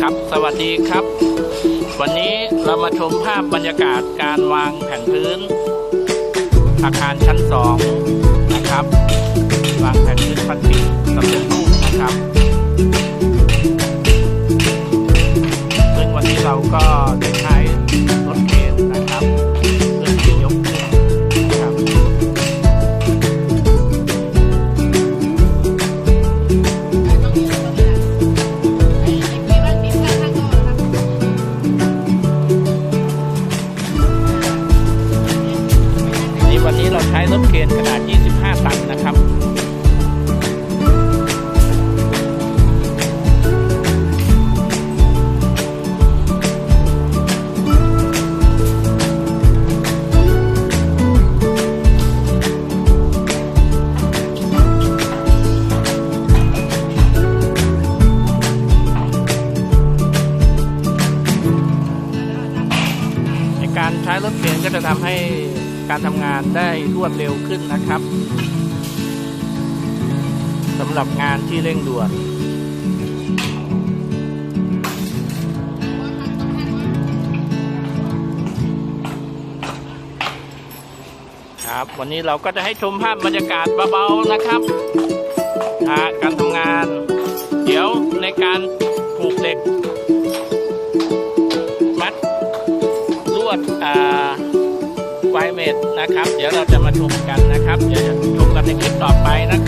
ครับสวัสดีครับ วันนี้เรามาชมภาพบรรยากาศการวางแผ่นพื้น อาคารชั้นสองนะครับ วางแผ่นพื้นพลาสติก วันนี้เราใช้รถเคนขนาด 25 ตันนะครับในการใช้รถเข็นก็จะทำให้ การทำงานได้รวดเร็วขึ้นนะครับสำหรับงานที่เร่งด่วนครับวันนี้เราก็จะให้ชมภาพบรรยากาศเบาๆนะครับการทำงาน เดี๋ยวในการผูกเหล็ก มัดลวดอ่า ไวเมดนะครับ เดี๋ยวเราจะมาชมกันนะครับ เดี๋ยวจะชมกันในคลิปต่อไปนะครับ